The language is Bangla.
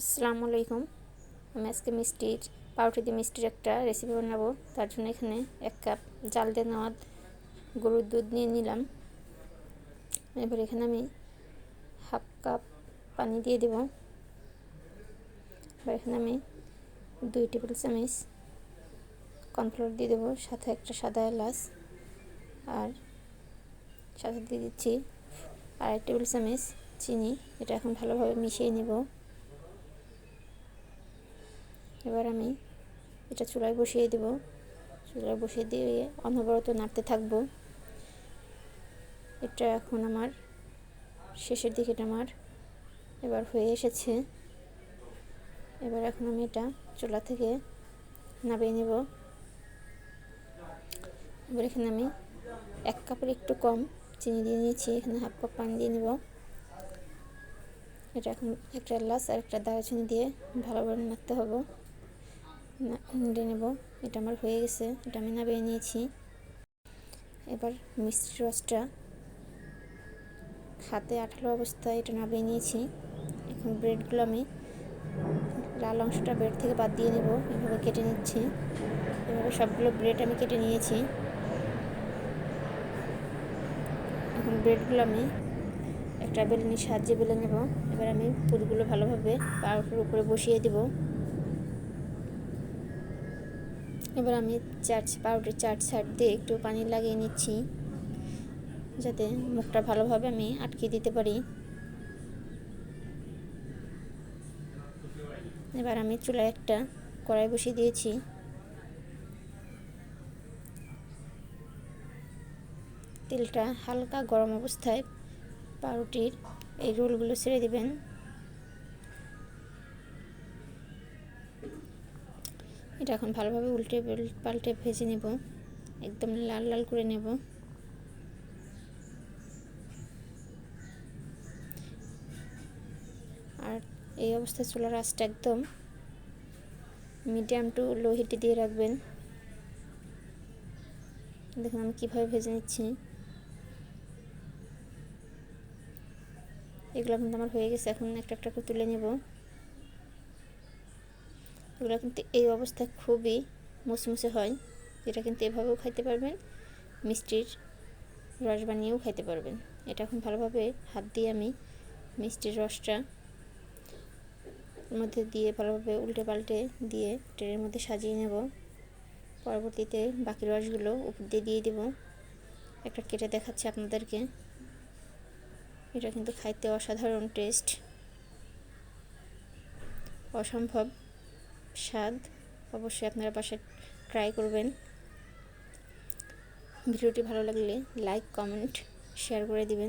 আসসালামু আলাইকুম। আমি আজকে মিষ্টির, পাউরুটি দিয়ে মিষ্টির একটা রেসিপি বানাবো। তার জন্য এখানে এক কাপ জাল দিয়ে নেওয়া গরুর দুধ নিয়ে নিলাম। এবার এখানে আমি হাফ কাপ পানি দিয়ে দেব। এবার এখানে আমি দুই টেবিল চামচ কর্নফ্লোর দিয়ে দেবো, সাথে একটা সাদা এলাচ। আর সাথে দিয়ে দিচ্ছি আড়াই টেবিল চামচ চিনি। এটা এখন ভালোভাবে মিশিয়ে নেব। এবার আমি এটা চুলায় বসিয়ে দেব। চুলায় বসিয়ে দিয়ে অনবরত নাড়তে থাকব। এটা এখন আমার শেষের দিকে আমার এবার হয়ে এসেছে। এবার এখন আমি এটা চুলা থেকে নামিয়ে নেব। এবার এখানে আমি এক কাপের একটু কম চিনি দিয়ে নিয়েছি। এখানে হাফ কাপ পানি দিয়ে নেব। এটা এখন একটা এলাচ আর একটা দারচিনি দিয়ে ভালোভাবে নাড়তে হবে। নেড়ে নেব। এটা আমার হয়ে গেছে, এটা আমি নামিয়ে নিয়েছি। এবার মিষ্টি রসটা হাতে আঠালো অবস্থায় এটা নামিয়ে নিয়েছি। এখন ব্রেডগুলো আমি লাল অংশটা ব্রেড থেকে বাদ দিয়ে নেব, এভাবে কেটে নিচ্ছি। এভাবে সবগুলো ব্রেড আমি কেটে নিয়েছি। এখন ব্রেডগুলো আমি একটা বেলনির সাহায্যে বেলে নেব। এবার আমি পুরগুলো ভালোভাবে পাউডার উপরে বসিয়ে দেবো। এবার আমি চার পাউডার চার সাইড দিয়ে একটু পানি লাগিয়ে নিচ্ছি। যাতে মুখটা ভালোভাবে আমি আটকে দিতে পারি। এবার আমি চুলায় একটা কড়াই বসিয়ে দিয়েছি। তেলটা হালকা গরম অবস্থায় পাউরুটির এই রোলগুলো ছেড়ে দেবেন। এটা এখন ভালোভাবে উল্টে পাল্টে ভেজে নেব। একদম লাল লাল করে নেব। আর এই অবস্থায় চুলার আঁচটা একদম মিডিয়াম টু লো হিটে দিয়ে রাখবেন। দেখুন আমি কীভাবে ভেজে নিচ্ছি। এগুলো কিন্তু আমার হয়ে গেছে। এখন একটা একটা করে তুলে নেব। এগুলো কিন্তু এই অবস্থায় খুবই মুসমুসে হয় এটা কিন্তু এভাবেও খাইতে পারবেন, মিষ্টির রস বানিয়েও খাইতে পারবেন। এটা এখন ভালোভাবে হাত দিয়ে আমি মিষ্টির রসটা মধ্যে দিয়ে ভালোভাবে উল্টে পাল্টে দিয়ে ট্রেনের মধ্যে সাজিয়ে নেব। পরবর্তীতে বাকি রসগুলো উপর দিয়ে দিয়ে দেবো। একটা কেটে দেখাচ্ছি আপনাদেরকে। এটা কিন্তু খাইতে অসাধারণ টেস্ট। অসম্ভব। স্বাদ অবশ্যই আপনারা পাশে ট্রাই করবেন। ভিডিওটি ভালো লাগলে লাইক কমেন্ট শেয়ার করে দিবেন।